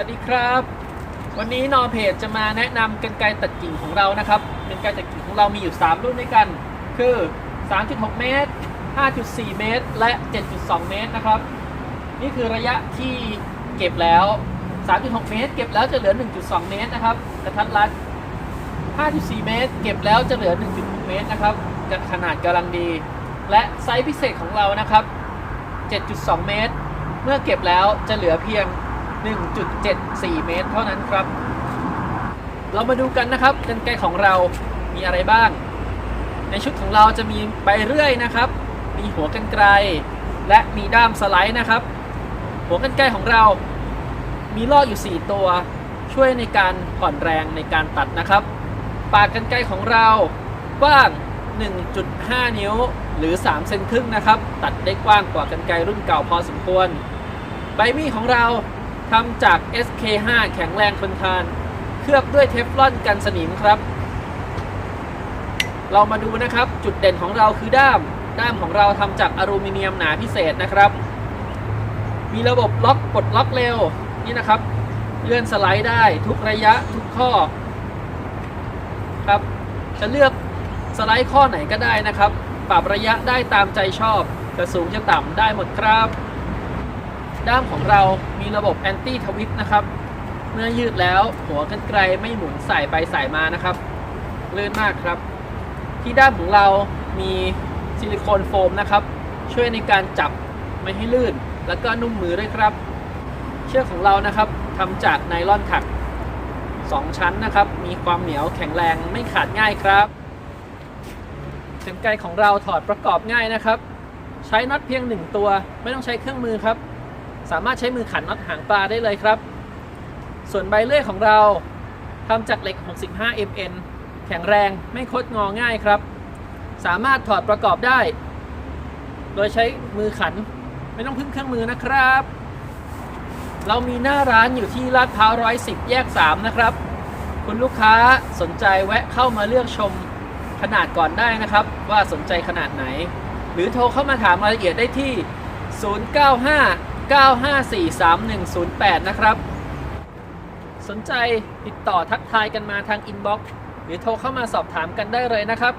สวัสดีครับ วันนี้นอเพจจะมาแนะนำกันไกรตัดกิ่งของเรานะครับกันไกรตัดกิ่งของเรามีอยู่ 3 รุ่นด้วยกัน คือ 3.6 เมตร 5.4 เมตร และ 7.2 เมตรนะครับ นี่คือระยะที่เก็บแล้ว 3.6 เมตร เก็บแล้วจะเหลือ 1.2 เมตรนะครับกระทัดรัด 5.4 เมตร เก็บแล้วจะเหลือ 1.6 เมตรนะครับจะขนาดกำลังดี และไซส์พิเศษของเรานะครับ 7.2 เมตร เมื่อเก็บแล้วจะเหลือเพียง 1.74 เมตร เท่านั้นครับ เรามาดูกันนะครับกันไกรของเรามีอะไรบ้าง ในชุดของเราจะมีใบเรื่อยนะครับ มีหัวกันไกรและมีด้ามสไลด์นะครับ หัวกันไกรของเรามีลอกอยู่ 4 ตัว ช่วยในการผ่อนแรงในการตัดนะครับ ปากกันไกรของเรากว้าง 1.5 นิ้วหรือ 3 เซนครึ่งนะครับ ตัดได้กว้างกว่ากันไกรรุ่นเก่าพอสมควร ใบมีดของเรา ทำจาก SK5 แข็งแรงทนทาน เคลือบด้วยเทฟลอนกันสนิมครับ เรามาดูนะครับจุดเด่นของเราคือด้าม ด้ามของเราทำจากอลูมิเนียมหนาพิเศษนะครับ มีระบบล็อกปลดล็อกเร็วนี่นะครับเลื่อนสไลด์ได้ทุกระยะทุกข้อครับจะเลือกสไลด์ข้อไหนก็ได้นะครับ ปรับระยะได้ตามใจชอบจะสูงจะต่ำได้หมดครับ ด้ามของเรามีระบบแอนตี้ทวิตนะครับ เมื่อยืดแล้วหัวกันไกลไม่หมุนสายไปสายมานะครับลื่นมากครับ ที่ด้ามของเรามีซิลิโคนโฟมนะครับ ช่วยในการจับไม่ให้ลื่น แล้วก็นุ่มมือด้วยครับ เชือกของเรานะครับทำจากไนลอนถัก 2 ชั้นนะครับ มีความเหนียวแข็งแรงไม่ขาดง่ายครับกันไกรของเราถอดประกอบง่ายนะครับ ใช้น็อตเพียง 1 ตัว ไม่ต้องใช้เครื่องมือครับ สามารถใช้มือขันน็อตหางปลาได้เลยครับ ส่วนใบเลื่อยของเราทำจากเหล็ก 65 mn แข็งแรงไม่คดงอง่ายครับ สามารถถอดประกอบได้ โดยใช้มือขันไม่ต้องพึ่งเครื่องมือนะครับ เรามีหน้าร้านอยู่ที่ลาดพร้าวร้อยสิบแยก 3 นะครับ คุณลูกค้าสนใจแวะเข้ามาเลือกชมขนาดก่อนได้นะครับ ว่าสนใจขนาดไหน หรือโทรเข้ามาถามรายละเอียดได้ที่ 095 954 3108 นะครับ สนใจติดต่อทักทายกันมาทางอินบ็อกซ์หรือโทรเข้ามาสอบถามกันได้เลยนะครับ